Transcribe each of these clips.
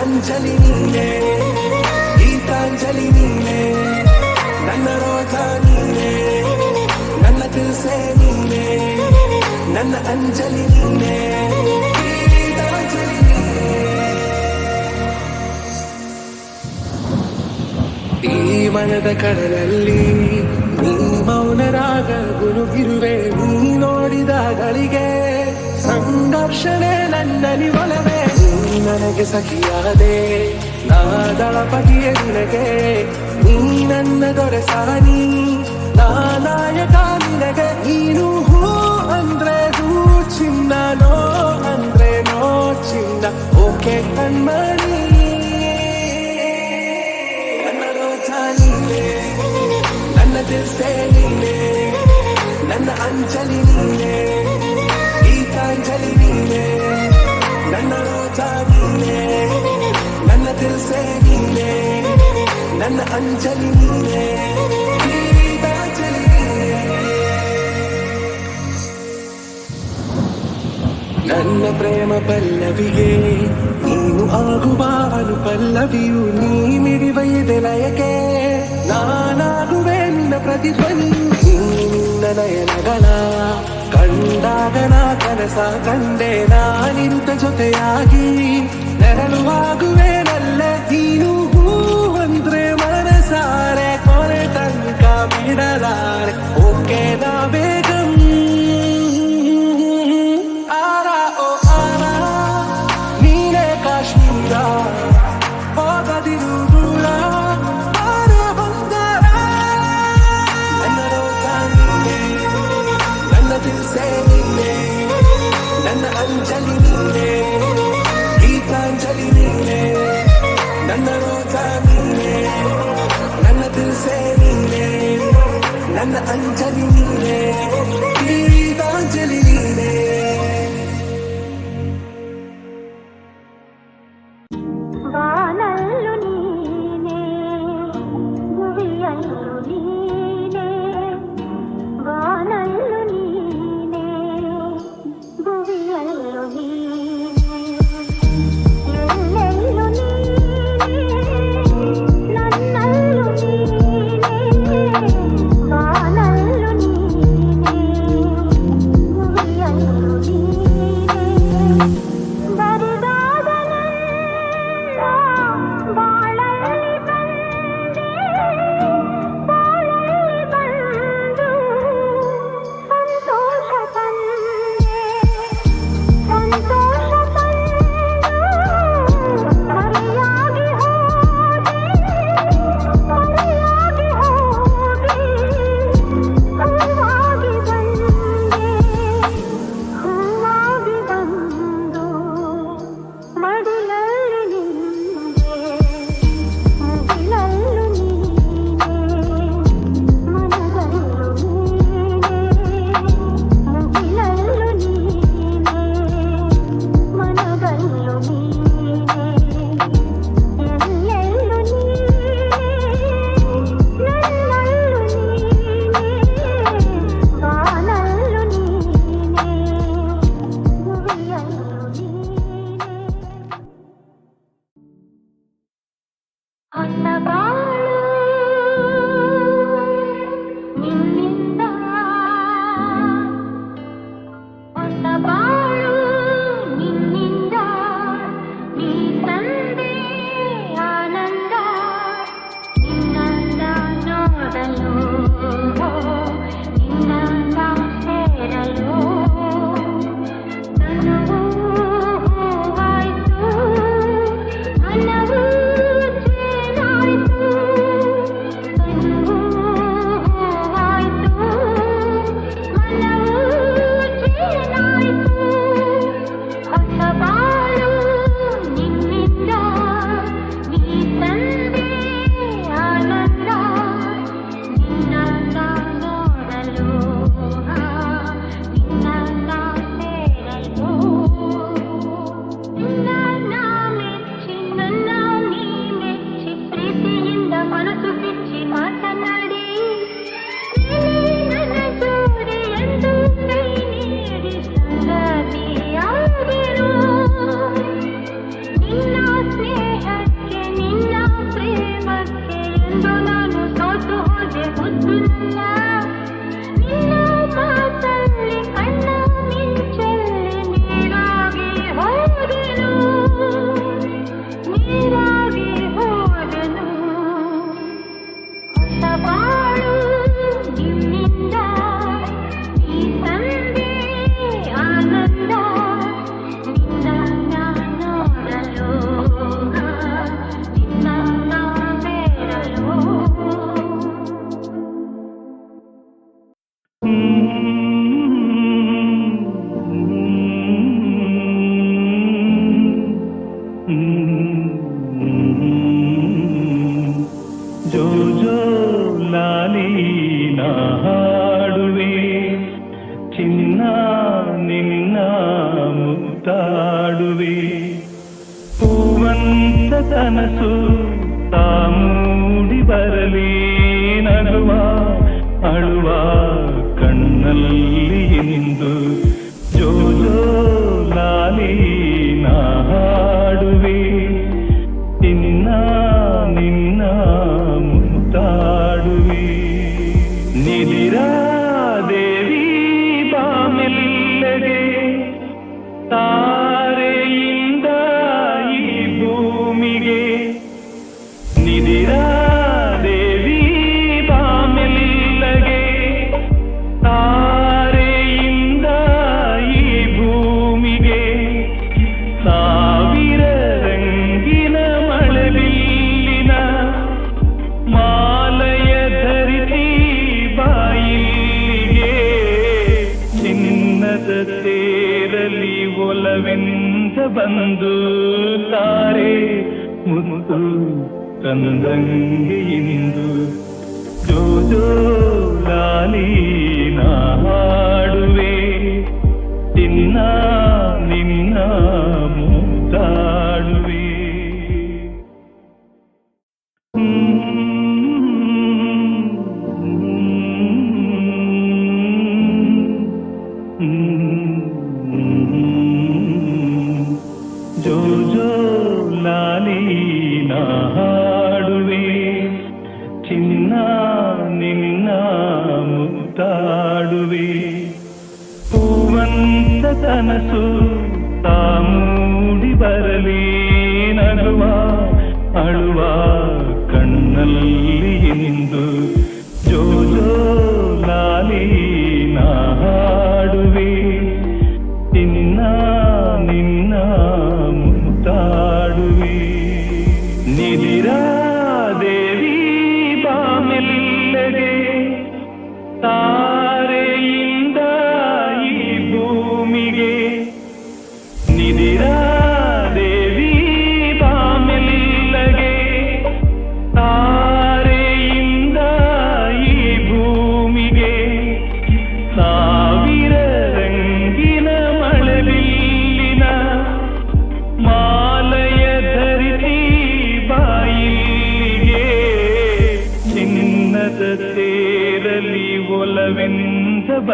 ಅಂಜಲಿ ನೀನೆ, ಗೀತಾಂಜಲಿ ನೀನೆ, ನನ್ನ ರೋಜ ನೀನೆ, ನನ್ನ ದಿಲ್ಸೆ ನೀನೆ, ನನ್ನ ಅಂಜಲಿ ನೀನೆ ಈ ಮನದ ಕಡಲಲ್ಲಿ ನೀ ಮೌನರಾಗ ಗುರುಗಿರುವೆ ನೀ ನೋಡಿದ ಗಳಿಗೆ ಸಂಘರ್ಷಣೆ ನನ್ನಲ್ಲಿ ಒಲವೇ. ನನಗೆ ಸಖಿಯಾದೆ ನಾ ದಳಪತಿಯ ನಿನಗೆ ನೀ ನನ್ನ ದೊರೆ ಸಾನಿ ನಾ ನಾಯಕ ನಿನಗೆ, ನೀನು ಹೂ ಅಂದ್ರೆ ಹೂ, ಚಿನ್ನ ನೋ ಅಂದ್ರೆ ನೋ ಚಿನ್ನ, ಓಕೆ ಕಣ್ಮಣಿ. ನನ್ನ ರೋಜ ನೀನೆ, ನನ್ನ ದಿಲ್ಸೆ ನೀನೆ, ನನ್ನ ಅಂಜಲಿ ನೀನೆ, ಗೀತಾಂಜಲಿ ನೀನೆ. ನನ್ನ ದಿಲ್ಸೆ ನೀನೆ ನನ್ನ ಅಂಜಲಿ ನೀನೆ ಗೀತಾಂಜಲಿ ನೀನೆ ನನ್ನ ಪ್ರೇಮ ಪಲ್ಲವಿಗೆ ನೀನು ಆಗುವ ಅನು ಪಲ್ಲವಿಯು ನೀ ಮಿಡಿವ ಎದೆಲಯಕ್ಕೆ ನಾನಾಗುವೆ ನಿನ್ನ ಪ್ರತಿಧ್ವನಿಯು ನೀ ನಿನ್ನ ನಯನಗಳ ಮುಂದಾಗ ನಾ ಕನಸ ಕಂಡೆ ನಾನಿಂತ ಜೊತೆಯಾಗಿ. ನೆರಳುವಾಗುವೆನಲ್ಲೇ ನೀನು ಹೂ ಅಂದ್ರೆ ಮನಸಾರೆ ಕೊನೆ ತನಕ ಬಿಡಲಾರೆ. ಓಕೆ, ನಾ ಬೇಗ لما أنت بميلي ಮುತ್ತು ತಂದಂಗೆ ಜೋ ಜೋ ಲಾಲಿ ನಾ ಹಾಡುವೆ ತಿನ್ನ മനസ്സു താമൂടി വരലീനടുവാ അടുവാ കണ്ണല്ലി എന്തോ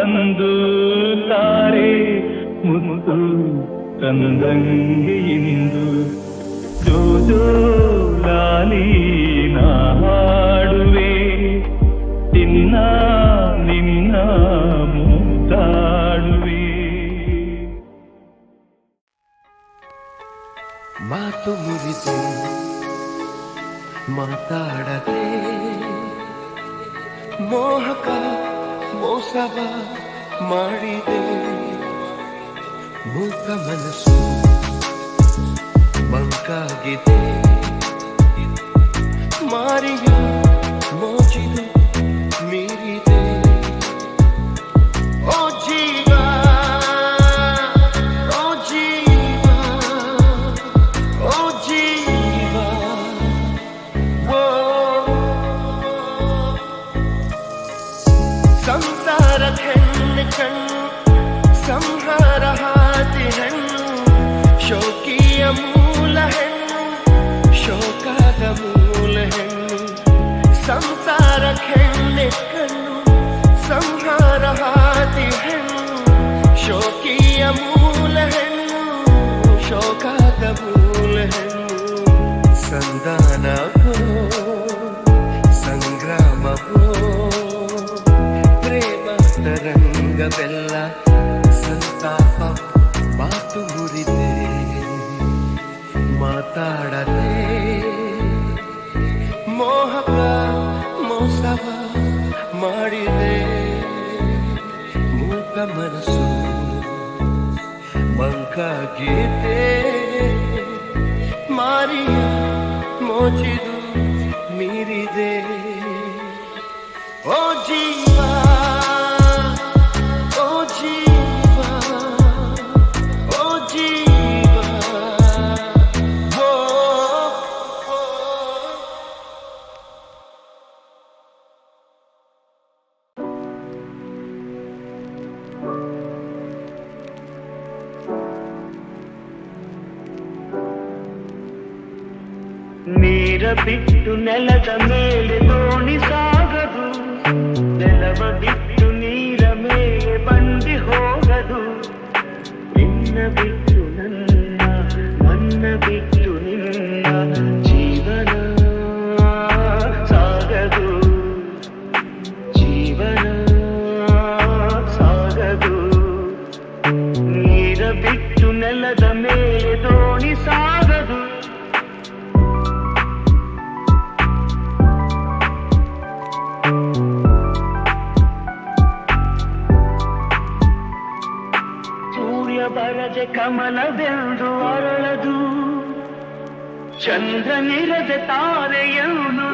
ಬಂದು ತಾರೆ ಮುತ್ತು ತಂದಂಗೆಯಿಂದು ಜೋಜೋ ಲಾಲಿ ನಾ ಹಾಡುವೆ ನಿನ್ನ ನಿನ್ನ ಮೂತಾಡುವೆ ಮಾತು ಮುಗಿದು ಮಾತಾಡದೆ ಮೋಹಕ ಮೋಸವ ಮಾಡಿದೆ. ಮೂಕ ಮನಸ್ಸು ಮಂಕಾಗಿದೆ. ಮಾರಿಯ ಮೋಜಿದೆ ಮೀರಿದೆ. ಬೆಲ್ಲ ಸಂತಾಪ, ಮಾತು ಮುರಿದೆ. ಮಾತಾಡದೆ. ಮೋಹವ ಮೋಸವ ಮಾಡಿದೆ. ಮೂಕ ಮನಸ್ಸು ಮಂಕಾಗಿದೆ ಮಾರಿಯ ಮೋಚಿದು ಮೀರಿದೆ. ಓ ಜೀವ be. ನಿರದ ತಾರೆಯನು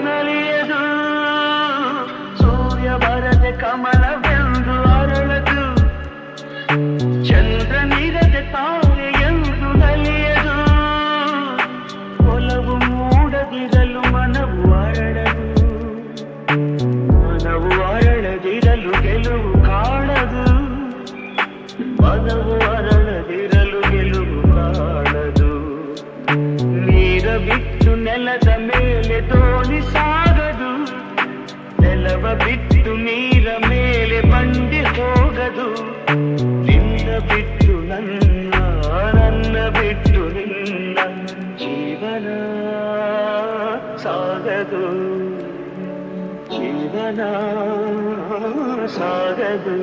ಸಾಗದು.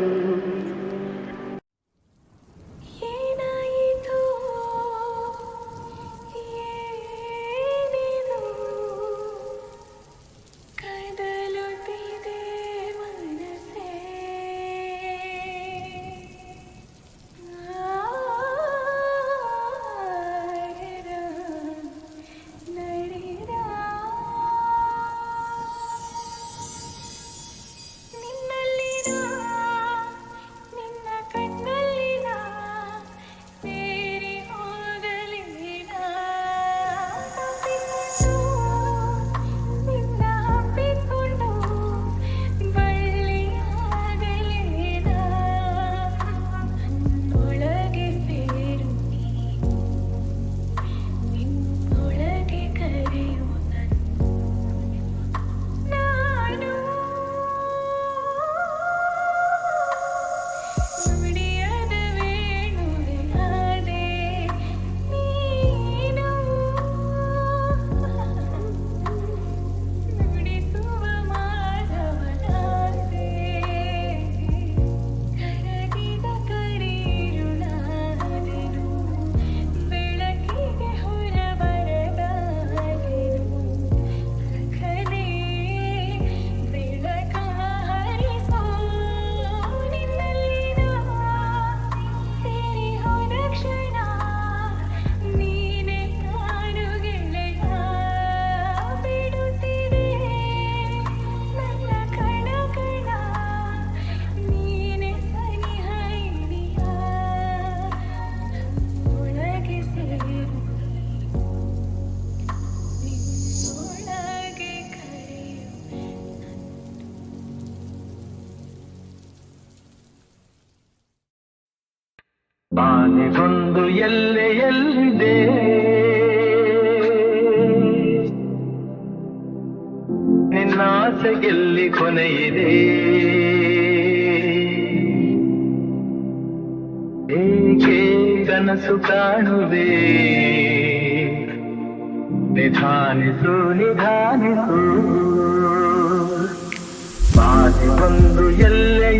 ಆನೆಗೊಂದು ಎಲ್ಲೆ ಎಲ್ಲಿದೆ? ನಿನ್ನ ಆಸೆಗೆಲ್ಲಿ ಕೊನೆಯಿದೆ ಏಕೆ ಕನಸು ಕಾಣುವೆ? ನಿಧಾನಿಸು ನಿಧಾನಿಸು. ಎಲ್ಲೆ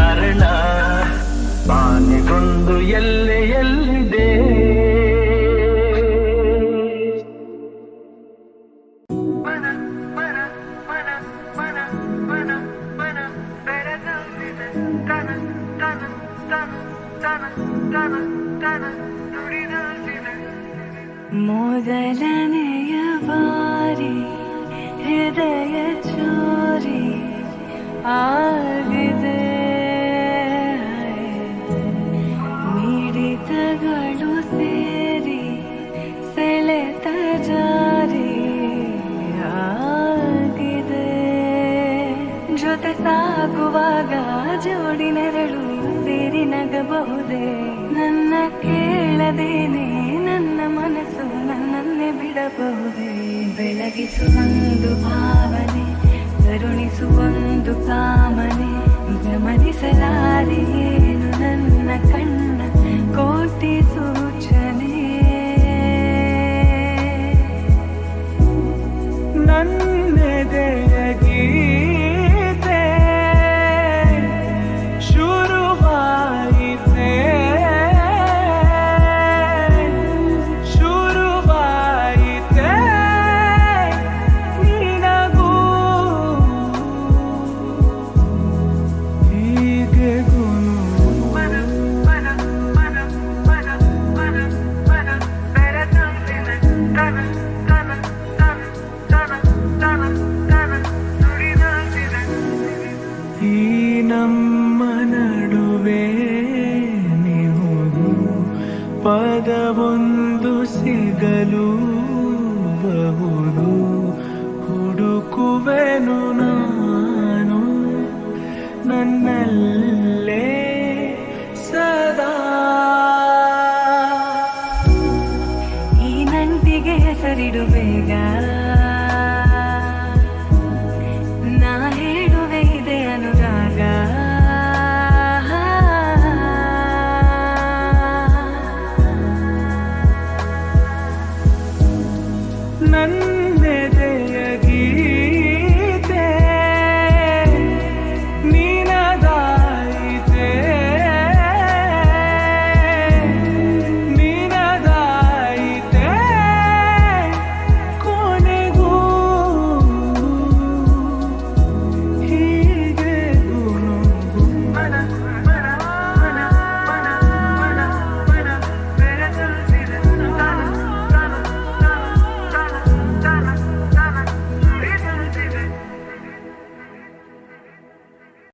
ಮೊದಲನೆಯ ಬಾರಿ ಹೃದಯ ಚೋರಿ ಆಗಿದೆ. ಮಿಡಿತಗಳು ಸೇರಿ ಸೆಳೆತ ಜಾರಿ ಆಗಿದೆ. ಜೊತೆ ಸಾಗುವಾಗ ಜೋಡಿ ನೆರಳು ಸೇರಿ ನಗಬಹುದೇ. ನನ್ನ ಕೇಳದೆ ನನ್ನನ್ನೇ ಬೆಳಗಿಸುವಂದು ಭಾವನೆ ಕರುಣಿಸುವಂದು ಕಾಮನೆ. ಗಮನಿಸಲಾರಿಯೇನು ನನ್ನ ಕಣ್ಣ? ಕೋಟಿ ಸೂಚನೆ. ನನ್ನೆದೆಯ